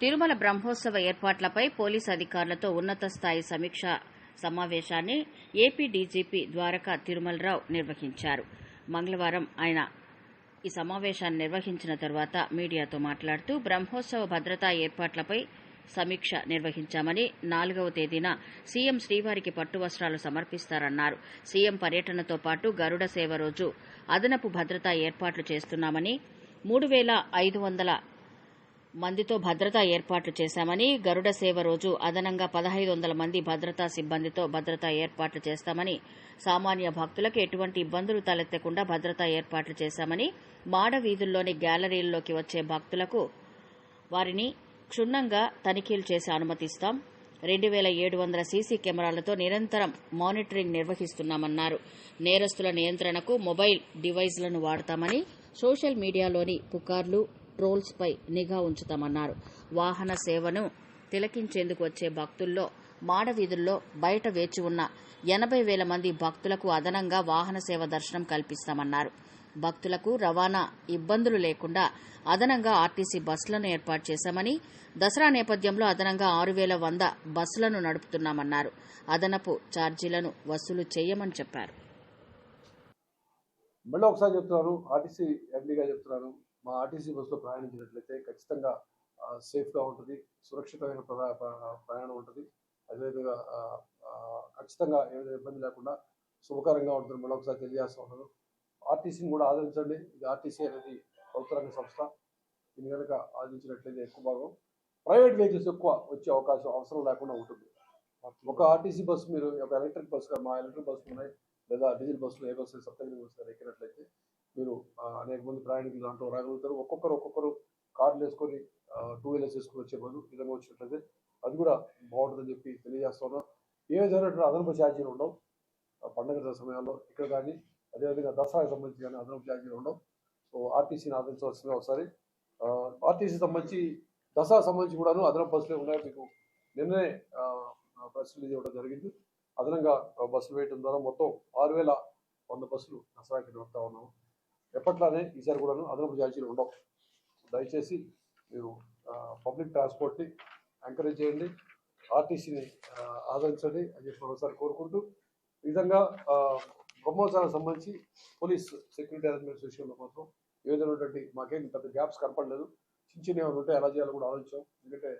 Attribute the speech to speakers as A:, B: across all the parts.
A: తిరుమల బ్రహ్మోత్సవ ఏర్పాట్లపై పోలీసు అధికారులతో ఉన్నత స్థాయి సమీక్ష సమావేశాన్ని ఏపీ డీజీపీ ద్వారకా తిరుమలరావు నిర్వహించారు. మంగళవారం ఆయన ఈ సమావేశాన్ని నిర్వహించిన తర్వాత మీడియాతో మాట్లాడుతూ బ్రహ్మోత్సవ భద్రతా ఏర్పాట్లపై సమీక్ష నిర్వహించామని నాలుగవ తేదీన సీఎం శ్రీవారికి పట్టు వస్త్రాలు సమర్పిస్తారన్నారు. సీఎం పర్యటనతో పాటు గరుడ సేవ రోజు అదనపు భద్రతా ఏర్పాట్లు చేస్తున్నామని మూడు వేల ఐదు వందల మందితో భద్రతా ఏర్పాట్లు చేశామని గరుడ సేవ రోజు అదనంగా పదహైదు వందల మంది భద్రతా సిబ్బందితో భద్రతా ఏర్పాట్లు చేస్తామని సామాన్య భక్తులకు ఎటువంటి ఇబ్బందులు తలెత్తకుండా భద్రతా ఏర్పాట్లు చేశామని మాడ వీధుల్లోని గ్యాలరీల్లోకి వచ్చే భక్తులకు వారిని క్షుణ్ణంగా తనిఖీలు చేసి అనుమతిస్తాం. రెండు వేల ఏడు వందల సీసీ కెమెరాలతో నిరంతరం మానిటరింగ్ నిర్వహిస్తున్నామన్నారు. నేరస్తుల నియంత్రణకు మొబైల్ డివైజ్లను వాడతామని సోషల్ మీడియాలోని పుకార్లు ట్రోల్స్పై నిఘా ఉంచుతామన్నారు. వాహన సేవను తిలకించేందుకు వచ్చే భక్తుల్లో మాడవీధుల్లో బయట వేచి ఉన్న ఎనభై వేల మంది భక్తులకు అదనంగా వాహన సేవ దర్శనం కల్పిస్తామన్నారు. భక్తులకు రవాణా ఇబ్బందులు లేకుండా అదనంగా ఆర్టీసీ బస్సులను ఏర్పాటు చేశామని దసరా నేపథ్యంలో అదనంగా ఆరు వేల వంద బస్సులను నడుపుతున్నామన్నారు. అదనపు ఛార్జీలను వసూలు చేయమని చెప్పారు.
B: మళ్ళీ ఒకసారి చెప్తున్నారు ఆర్టీసీ ఎండీగా చెప్తున్నారు మా ఆర్టీసీ బస్సులో ప్రయాణించినట్లయితే ఖచ్చితంగా సేఫ్గా ఉంటుంది సురక్షితమైన ప్ర- ప్రయాణం ఉంటుంది. అదేవిధంగా ఖచ్చితంగా ఏదైనా ఇబ్బంది లేకుండా శుభకరంగా ఉంటుంది మళ్ళీ ఒకసారి తెలియజేస్తూ ఉండదు ఆర్టీసీని కూడా ఆదరించండి. ఇది ఆర్టీసీ అనేది ప్రభుత్వ రంగ సంస్థ. దీని కనుక ఆదరించినట్లయితే ఎక్కువ భాగం ప్రైవేట్ వెహికల్స్ ఎక్కువ వచ్చే అవకాశం అవసరం లేకుండా ఉంటుంది. ఒక ఆర్టీసీ బస్సు మీరు ఒక ఎలక్ట్రిక్ బస్సు మా ఎలక్ట్రిక్ బస్సులు ఉన్నాయి లేదా డీజిల్ బస్సులు ఏ బస్సు సప్తగిరి బస్సులు ఎక్కినట్లయితే మీరు అనేక మంది ప్రయాణికులు దాంట్లో రాగలుగుతారు. ఒక్కొక్కరు ఒక్కొక్కరు కార్లు వేసుకొని టూ వీలర్స్ వేసుకొని వచ్చే బదులు విధంగా వచ్చినట్లయితే అది కూడా బాగుంటుందని చెప్పి తెలియజేస్తున్నాం ఏ విధమైనటువంటి అదనపు ఛార్జీలు ఉండవు. పండుగ పండగ సమయాల్లో ఇక్కడ కానీ అదేవిధంగా దసరాకి సంబంధించి కానీ అదనపు ఛార్జీలు ఉండవు. సో ఆర్టీసీని ఆదరించవలసింది ఒకసారి. ఆర్టీసీ సంబంధించి దసరా సంబంధించి కూడాను అదనపు బస్సులే ఉన్నాయి మీకు నిన్ననే ప్రెస్ రిలీజ్ ఇవ్వడం జరిగింది. అదనంగా బస్సులు వేయడం ద్వారా మొత్తం ఆరు వేల వంద బస్సులు దసరాకి నడుపుతా ఉన్నాము. ఎప్పట్లానే ఈసారి కూడాను అదనపు ఛార్జీలు ఉండవు. దయచేసి మీరు పబ్లిక్ ట్రాన్స్పోర్ట్ని ఎంకరేజ్ చేయండి ఆర్టీసీని ఆదరించండి అని చెప్పి మరోసారి కోరుకుంటూ ఈ విధంగా బ్రహ్మోత్సవానికి సంబంధించి పోలీస్ సెక్యూరిటీ అరేంజ్మెంట్స్ విషయంలో మాత్రం ఏ విధమైనటువంటి మాకేం పెద్ద గ్యాప్స్ కనపడలేదు. చిన్న చిన్న ఏమైనా ఉంటే ఎలా చేయాలో కూడా ఆలోచించాం. ఎందుకంటే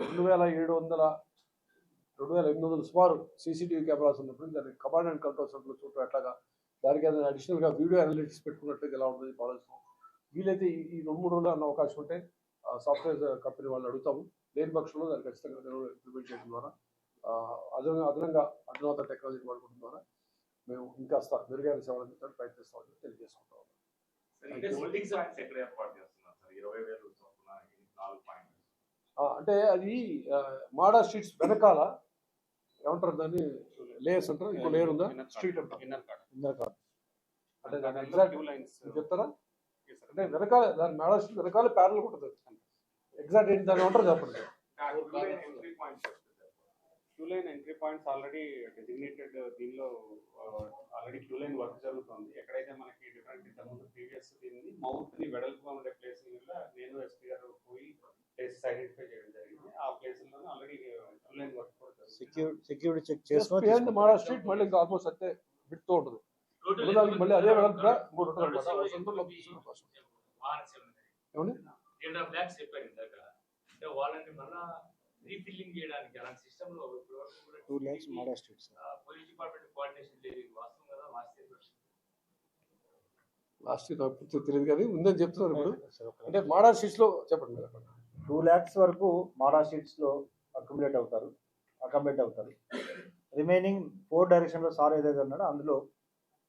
B: రెండు వేల ఏడు వందల రెండు వేల ఎనిమిది వందల సుమారు సీసీటీవీ కెమెరాస్ ఉన్నప్పుడు దాన్ని కమాండ్ అండ్ కంట్రోల్ సెంటర్లో చూడటం ఎట్లాగా దానికి ఏదైనా అడిషనల్గా వీడియో అనలిటిక్స్ పెట్టుకున్నట్లయితే ఎలా ఉంటుంది ఆలోచిస్తాం వీలైతే ఈ రెండు మూడు రోజులు అన్న అవకాశం ఉంటే సాఫ్ట్వేర్ కంపెనీ వాళ్ళు అడుగుతాము. లేని పక్షంలో దాన్ని ఖచ్చితంగా ఇంప్లిమెంట్ చేయడం ద్వారా అదనంగా అదనంగా అధునాత టెక్నాలజీ వాడుకోవడం ద్వారా మేము ఇంకాస్త మెరుగైన సేవలు అందించడానికి ప్రయత్నిస్తామని తెలియజేసుకుంటాం
C: ఇంకా
B: అంటే అది మాడా స్ట్రీట్స్ వెనకాల ఏమంటారు దాన్ని? లేయర్స్ అంటారు? ఇంకో లేయర్ ఉందా? స్ట్రీట్ అంటారు.
D: Inner card.
B: అంటే దాని ఎగ్జాక్ట్ చెప్తారా? అంటే వెనకాల దాని మేడా స్ట్రీట్ వెనకాల ప్యారల్ ఉంటుంది. ఎగ్జాక్ట్ ఏంటి దాన్ని ఏమంటారు చెప్పండి.
C: Entry points
D: queue line entry points already designated దీనిలో ఆల్రెడీ క్యూ లైన్ వర్క్ జరుగుతుంది. ఎక్కడైతే మనకి డిఫరెంట్ ఇంతకుముందు ప్రీవియస్ దీన్ని మౌత్ని వెడల్పుగా ఉండే ప్లేస్ నేను ఎస్పీ గారు పోయి ప్లేసెస్ ఐడెంటిఫై చేయడం జరిగింది ఆ ప్లేస్లో ఆల్రెడీ క్యూ లైన్ వర్క్ కూడా జరుగుతుంది.
E: Security security check
B: behind Mada street మళ్ళీ ఆల్మోస్ట్ అంతే ఉంటుంది. మళ్ళీ అదే. ఏమండి?
F: బ్లాక్స్ చెప్పారు ఇందాక. అంటే వాళ్ళని మళ్ళా రీఫిల్లింగ్ చేయడానికి అలాంటి సిస్టమ్లో
E: two lakhs street
F: police department coordination లేదు. ఇది వాస్తవం కదా?
B: లాస్ట్ నాకు పూర్తిగా తెలియదు కానీ ఉందని చెప్తున్నారు ఇప్పుడు. అంటే మాడా స్ట్రీట్స్లో చెప్పండి
E: టూ ల్యాక్స్ వరకు మాడా షీట్స్లో అక్యుములేట్ అవుతారు. అకామిడేట్ అవుతారు. రిమైనింగ్ ఫోర్ డైరెక్షన్లో సార్ ఏదైతే ఉన్నాడో అందులో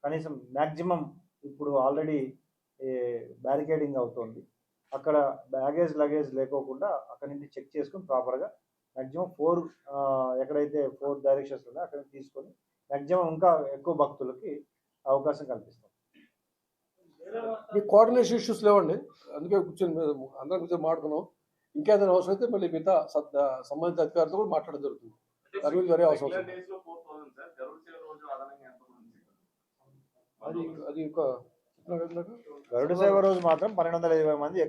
E: కనీసం మ్యాక్సిమం ఇప్పుడు ఆల్రెడీ బ్యారికేడింగ్ అవుతుంది. అక్కడ బ్యాగేజ్ లగేజ్ లేకోకుండా అక్కడ నుంచి చెక్ చేసుకుని ప్రాపర్గా మ్యాక్సిమం ఫోర్ ఎక్కడైతే ఫోర్ డైరెక్షన్స్ ఉన్నాయో అక్కడ తీసుకొని మ్యాక్సిమం ఇంకా ఎక్కువ భక్తులకి అవకాశం కల్పిస్తాం.
B: మీ కోఆర్డినేషన్ ఇష్యూస్ లేవండి? అందుకే కూర్చొని మేము అందరం కూర్చొని మాట్లాడుకున్నాం ఇంకేదైనా అవసరం అయితే మళ్ళీ మిగతా సద్- సంబంధిత అధికారులతో కూడా మాట్లాడడం జరుగుతుంది. దాని గురించి వేరే అవసరం అది అది ఒక?
E: గరుడ సేవ రోజు మాత్రం పన్నెండు వందల ఇరవై మంది